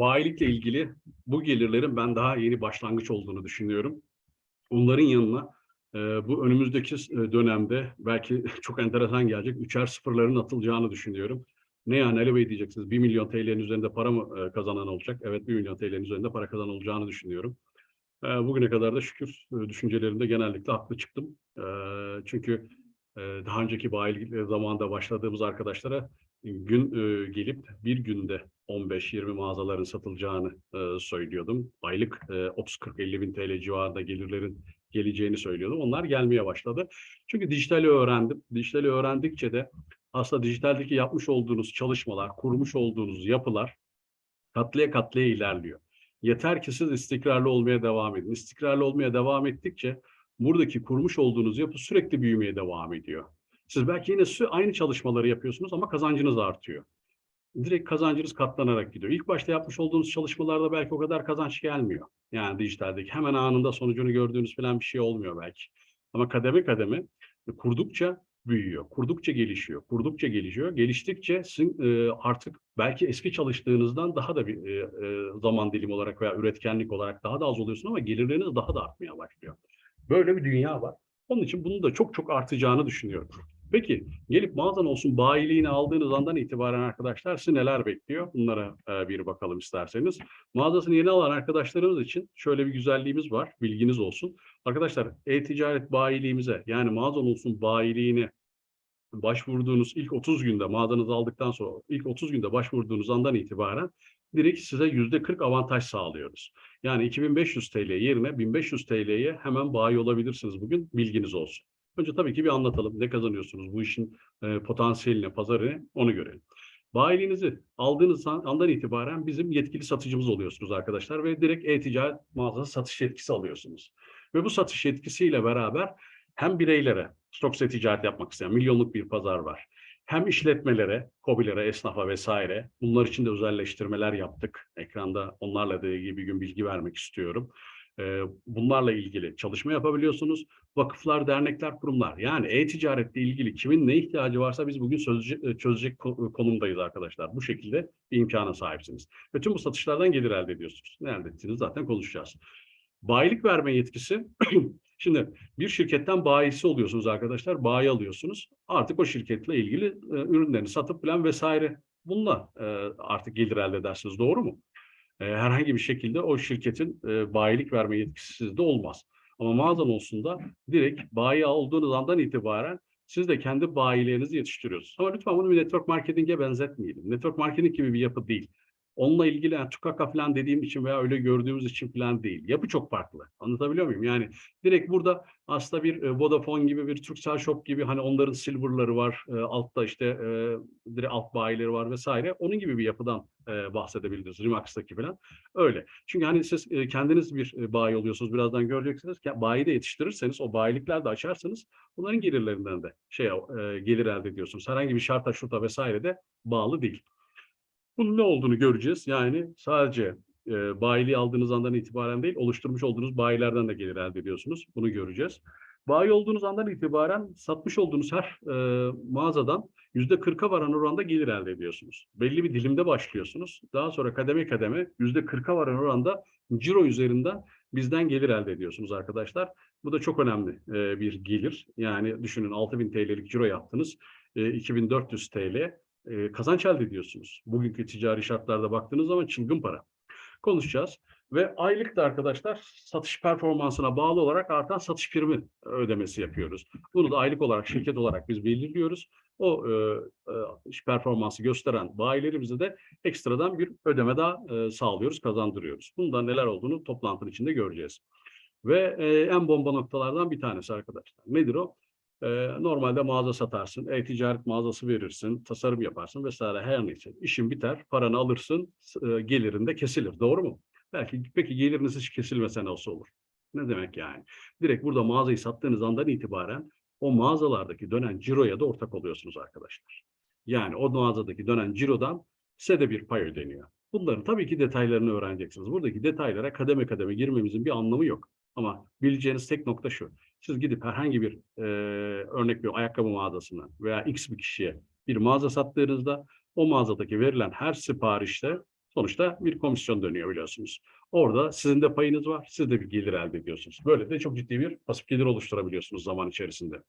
bayilikle ilgili bu gelirlerin ben daha yeni başlangıç olduğunu düşünüyorum. Bunların yanına e, bu önümüzdeki e, dönemde belki çok enteresan gelecek üçer sıfırların atılacağını düşünüyorum. Ne yani Ali Bey diyeceksiniz 1 milyon TL'nin üzerinde para mı e, kazanan olacak? Evet 1 milyon TL'nin üzerinde para kazanan olacağını düşünüyorum. E, bugüne kadar da şükür e, düşüncelerimde genellikle haklı çıktım. E, çünkü e, daha önceki bayilik zamanında başladığımız arkadaşlara gün e, gelip bir günde 15-20 mağazaların satılacağını e, söylüyordum. Aylık e, 30-40-50 bin TL civarında gelirlerin geleceğini söylüyordum. Onlar gelmeye başladı. Çünkü dijitali öğrendim. Dijitali öğrendikçe de aslında dijitaldeki yapmış olduğunuz çalışmalar, kurmuş olduğunuz yapılar katlıya katlıya ilerliyor. Yeter ki siz istikrarlı olmaya devam edin. İstikrarlı olmaya devam ettikçe buradaki kurmuş olduğunuz yapı sürekli büyümeye devam ediyor. Siz belki yine aynı çalışmaları yapıyorsunuz ama kazancınız artıyor. Direkt kazancınız katlanarak gidiyor. İlk başta yapmış olduğunuz çalışmalarda belki o kadar kazanç gelmiyor. Yani dijitaldeki hemen anında sonucunu gördüğünüz falan bir şey olmuyor belki. Ama kademe kademe kurdukça büyüyor, kurdukça gelişiyor, kurdukça gelişiyor. Geliştikçe e, artık belki eski çalıştığınızdan daha da bir e, e, zaman dilimi olarak veya üretkenlik olarak daha da az oluyorsun ama gelirleriniz daha da artmaya başlıyor. Böyle bir dünya var. Onun için bunun da çok çok artacağını düşünüyorum. Peki gelip mağazan olsun bayiliğini aldığınız andan itibaren arkadaşlar sizi neler bekliyor? Bunlara e, bir bakalım isterseniz. Mağazasını yeni alan arkadaşlarımız için şöyle bir güzelliğimiz var. Bilginiz olsun. Arkadaşlar e-ticaret bayiliğimize yani mağazan olsun bayiliğini başvurduğunuz ilk 30 günde mağazanızı aldıktan sonra ilk 30 günde başvurduğunuz andan itibaren direkt size %40 avantaj sağlıyoruz. Yani 2500 TL yerine 1500 TL'ye hemen bayi olabilirsiniz bugün bilginiz olsun. Önce tabii ki bir anlatalım. Ne kazanıyorsunuz? Bu işin e, potansiyeline, pazarını onu görelim. Bayiliğinizi aldığınız an- andan itibaren bizim yetkili satıcımız oluyorsunuz arkadaşlar ve direkt e-ticaret mağazası satış yetkisi alıyorsunuz. Ve bu satış yetkisiyle beraber hem bireylere stok ticaret yapmak isteyen milyonluk bir pazar var. Hem işletmelere, kobilere, esnafa vesaire bunlar için de özelleştirmeler yaptık. Ekranda onlarla da ilgili bir gün bilgi vermek istiyorum. Bunlarla ilgili çalışma yapabiliyorsunuz. Vakıflar, dernekler, kurumlar. Yani e-ticaretle ilgili kimin ne ihtiyacı varsa biz bugün çözecek, çözecek ko- konumdayız arkadaşlar. Bu şekilde bir imkana sahipsiniz. Ve tüm bu satışlardan gelir elde ediyorsunuz. Ne elde ettiğinizi zaten konuşacağız. Bayilik verme yetkisi. Şimdi bir şirketten bayisi oluyorsunuz arkadaşlar. Bayi alıyorsunuz. Artık o şirketle ilgili ürünlerini satıp plan vesaire bununla artık gelir elde edersiniz. Doğru mu? Herhangi bir şekilde o şirketin e, bayilik verme yetkisi sizde olmaz. Ama mağazan olsun da direkt bayi olduğunuz andan itibaren siz de kendi bayilerinizi yetiştiriyorsunuz. Ama lütfen bunu bir network marketing'e benzetmeyelim. Network marketing gibi bir yapı değil. Onunla ilgili yani tukaka falan dediğim için veya öyle gördüğümüz için falan değil. Yapı çok farklı. Anlatabiliyor muyum? Yani direkt burada aslında bir e, Vodafone gibi bir Turkcell Shop gibi hani onların silverları var. e, altta işte e, direkt alt bayileri var vesaire. Onun gibi bir yapıdan e, bahsedebiliriz. Remax'taki falan. Öyle. Çünkü hani siz e, kendiniz bir e, bayi oluyorsunuz. Birazdan göreceksiniz. Bayi de yetiştirirseniz o bayilikler de açarsanız bunların gelirlerinden de şey e, gelir elde ediyorsunuz. Herhangi bir şarta şurta vesaire de bağlı değil. Bunun ne olduğunu göreceğiz. Yani sadece e, bayiliği aldığınız andan itibaren değil, oluşturmuş olduğunuz bayilerden de gelir elde ediyorsunuz. Bunu göreceğiz. Bayi olduğunuz andan itibaren satmış olduğunuz her e, mağazadan yüzde 40'a varan oranda gelir elde ediyorsunuz. Belli bir dilimde başlıyorsunuz. Daha sonra kademe kademe yüzde 40'a varan oranda ciro üzerinden bizden gelir elde ediyorsunuz arkadaşlar. Bu da çok önemli e, bir gelir. Yani düşünün 6000 TL'lik ciro yaptınız. E, 2400 TL e, kazanç elde ediyorsunuz. Bugünkü ticari şartlarda baktığınız zaman çılgın para. Konuşacağız. Ve aylık da arkadaşlar satış performansına bağlı olarak artan satış primi ödemesi yapıyoruz. Bunu da aylık olarak, şirket olarak biz belirliyoruz. O e, e, performansı gösteren bayilerimize de ekstradan bir ödeme daha e, sağlıyoruz, kazandırıyoruz. Bunda neler olduğunu toplantının içinde göreceğiz. Ve e, en bomba noktalardan bir tanesi arkadaşlar. Nedir o? Ee, normalde mağaza satarsın, e-ticaret mağazası verirsin, tasarım yaparsın vesaire her neyse. İşin biter, paranı alırsın, e, gelirin de kesilir. Doğru mu? Belki peki geliriniz hiç kesilmese nasıl olur? Ne demek yani? Direkt burada mağazayı sattığınız andan itibaren o mağazalardaki dönen ciroya da ortak oluyorsunuz arkadaşlar. Yani o mağazadaki dönen cirodan size de bir pay ödeniyor. Bunların tabii ki detaylarını öğreneceksiniz. Buradaki detaylara kademe kademe girmemizin bir anlamı yok. Ama bileceğiniz tek nokta şu. Siz gidip herhangi bir e, örnek bir ayakkabı mağazasına veya X bir kişiye bir mağaza sattığınızda o mağazadaki verilen her siparişte Sonuçta bir komisyon dönüyor biliyorsunuz. Orada sizin de payınız var. Siz de bir gelir elde ediyorsunuz. Böyle de çok ciddi bir pasif gelir oluşturabiliyorsunuz zaman içerisinde.